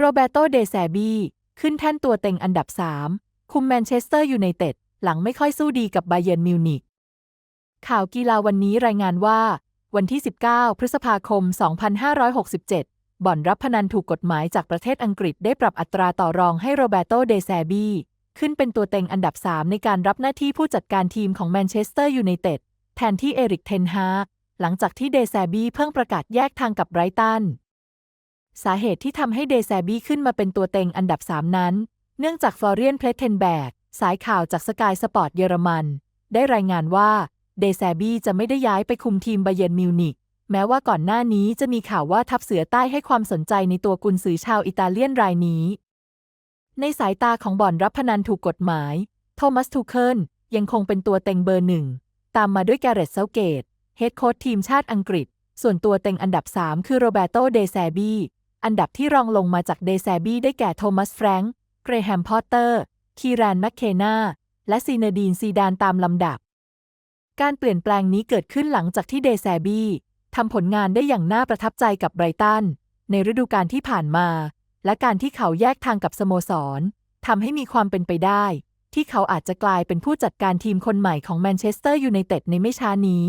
โรเบโตเดแซบีขึ้นแท่นตัวเต็งอันดับ 3 คุมแมนเชสเตอร์ยูไนเต็ดหลังไม่ค่อยสู้ดีกับไบเยนมิวนิกข่าวกีฬาวันนี้รายงานว่า วันที่ 19 พฤษภาคม 2567 บ่อนรับพนันถูกกฎหมายจากประเทศอังกฤษได้ปรับอัตราต่อรองให้โรเบโตเดแซบีขึ้นเป็นตัวเต็งอันดับ 3 ในการรับหน้าที่ผู้จัดการทีมของแมนเชสเตอร์ยูไนเต็ดแทนที่เอริกเทนฮากหลังจากที่เดแซบีเพิ่งประกาศแยกทางกับไบรตัน สาเหตุที่ทำให้เดซบี้ขึ้นมาเป็นตัวเต็งอันดับ 3 นั้น เนื่องจากฟลอเรียนเพลเทนแบกสายข่าวจากสกายสปอร์ตเยอรมัน ได้รายงานว่าเดซบี้จะไม่ได้ย้ายไปคุมทีมบเยิร์นมิวนิกแม้ว่าก่อนหน้านี้จะมีข่าวว่าทัพเสือใต้ให้ความสนใจในตัวกุนซือชาวอิตาเลียนรายนี้ ในสายตาของบ่อนรับพนันถูกกฎหมาย โทมัสทูเคิลยังคงเป็นตัวเต็งเบอร์หนึ่ง ตามมาด้วยแกเรตเซาเกตเฮดโค้ชทีมชาติอังกฤษ ส่วนตัวเต็งอันดับ 3 คือโรเบโตเดซบี้ อันดับที่รองลงมาจากเดซบี้ได้แก่โทมัสแฟรงค์เกรแฮมพอตเตอร์ คีรานแมคเคนาและซีเนดีนซีดานตามลำดับ การเปลี่ยนแปลงนี้เกิดขึ้นหลังจากที่เดซบี้ทำผลงานได้อย่างน่าประทับใจกับไบรตัน ในฤดูกาลที่ผ่านมา และการที่เขาแยกทางกับสโมสรทำให้มีความเป็นไปได้ ที่เขาอาจจะกลายเป็นผู้จัดการทีมคนใหม่ของแมนเชสเตอร์ยูไนเต็ดในไม่ช้านี้